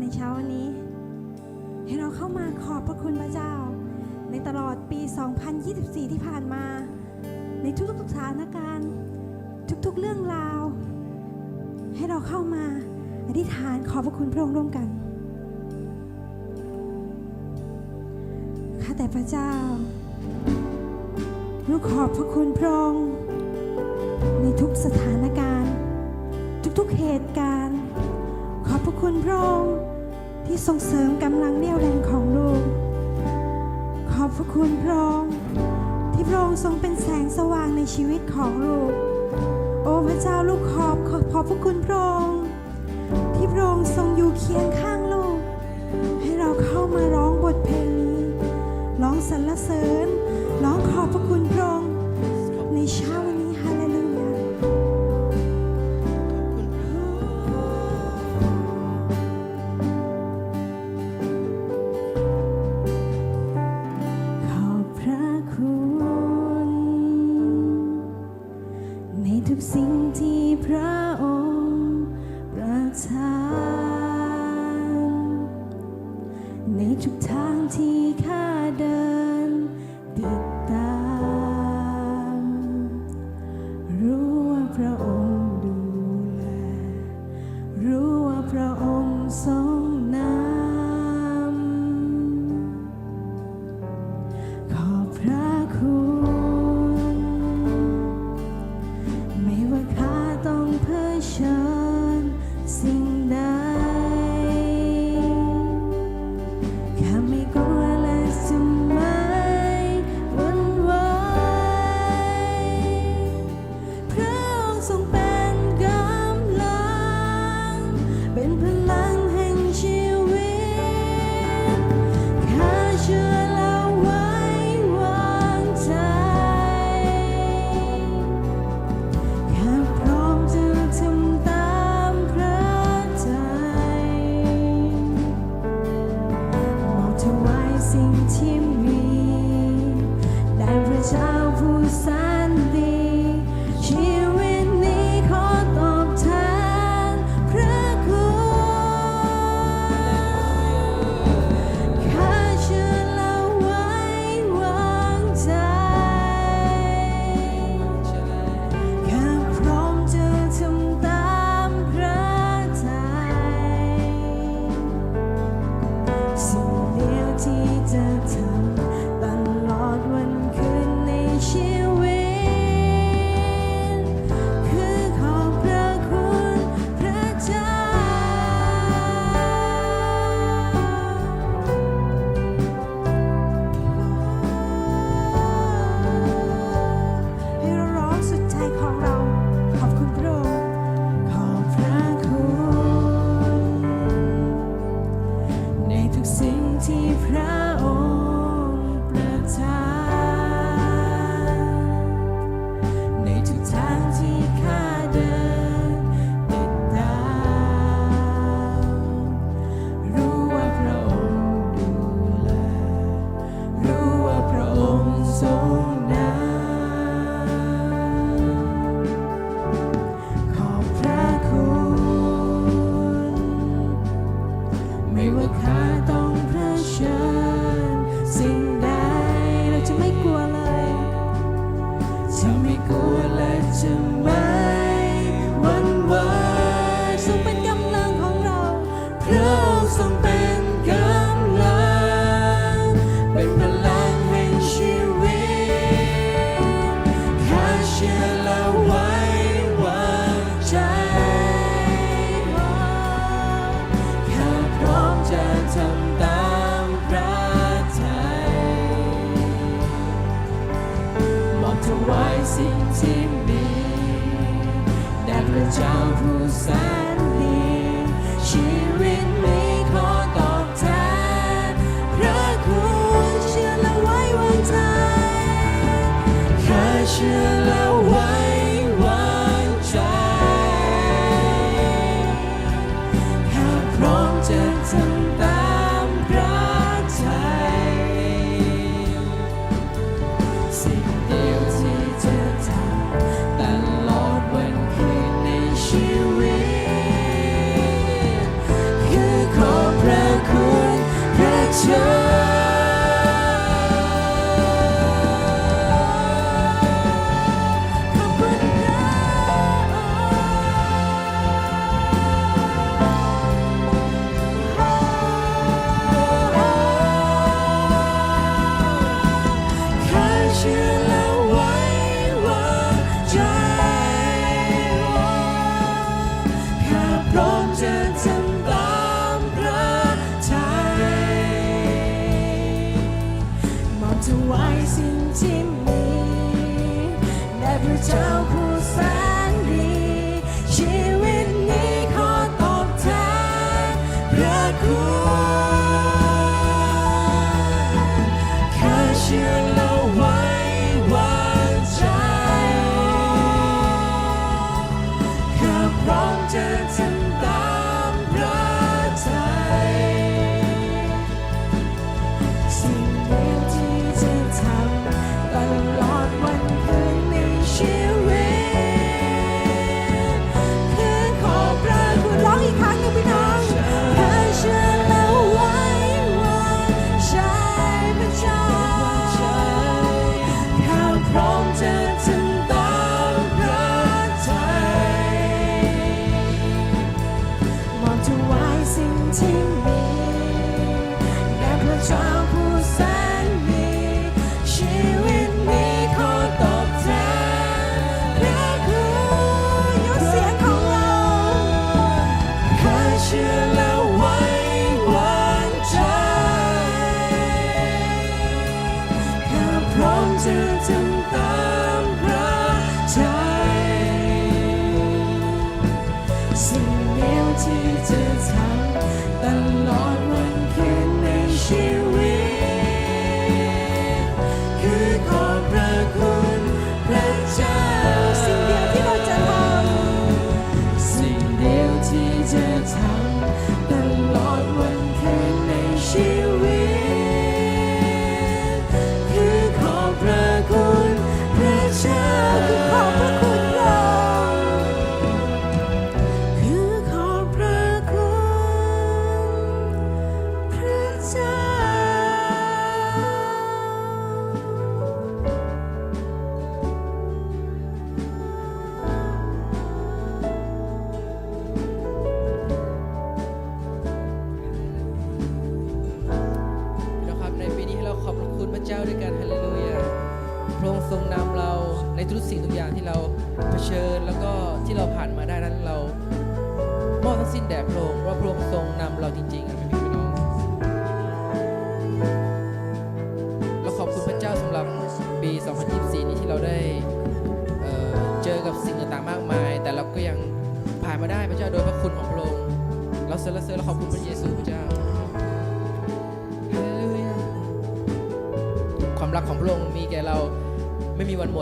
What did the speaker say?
ในเช้าวันนี้ ให้เราเข้ามาขอบพระคุณพระเจ้า ในตลอดปี 2024 ที่ผ่านมา ในทุกๆสถานการณ์ ทุกๆเรื่องราว ให้เราเข้ามาอธิษฐานขอบพระคุณพระองค์ร่วมกันข้าแต่พระเจ้าลูกขอบพระคุณพระองค์ในทุกสถานการณ์ ทุกๆเหตุการณ์ ขอบพระคุณพระองค์ ที่ทรงเสริมกำลังเรี่ยวแรงของลูก ขอบพระคุณพระองค์ที่พระองค์ทรงเป็นแสงสว่างในชีวิตของลูก โอ้พระเจ้าลูกขอบขอบขอบพระคุณพระองค์ที่พระองค์ทรงอยู่เคียงข้างลูก ให้เราเข้ามาร้องบทเพลงนี้ ร้องสรรเสริญ ร้องขอบพระคุณ ในทุกทางที่ข้าเดินติด Chào! ไว้สิ่งที่มีแด่พระเจ้าผู้แสนดี ชีวิตนี้ขอตอบแทนพระคุณ จะทำตามพระทัยสิ่งเดียวที่จะทำตลอดวันคืนในชีวิต พระองค์ทรงนำเราในทุกสิ่งทุกอย่างที่เราเผชิญแล้วก็ที่เราผ่านมาได้นั้นเรามอบทั้งสิ้นแด่พระองค์เพราะพระองค์ทรงนำเราจริงๆครับพี่น้องเราขอบคุณพระเจ้าสำหรับปี 2024 นี้ที่เราได้เเจอกับสิ่งต่างๆมากมาย แต่เราก็ยังผ่านมาได้พระเจ้าโดยพระคุณของพระองค์เราเสรรเสริญและขอบคุณพระเยซูพระเจ้าความรักของพระองค์มีแก่เรา ไม่มีวันหมด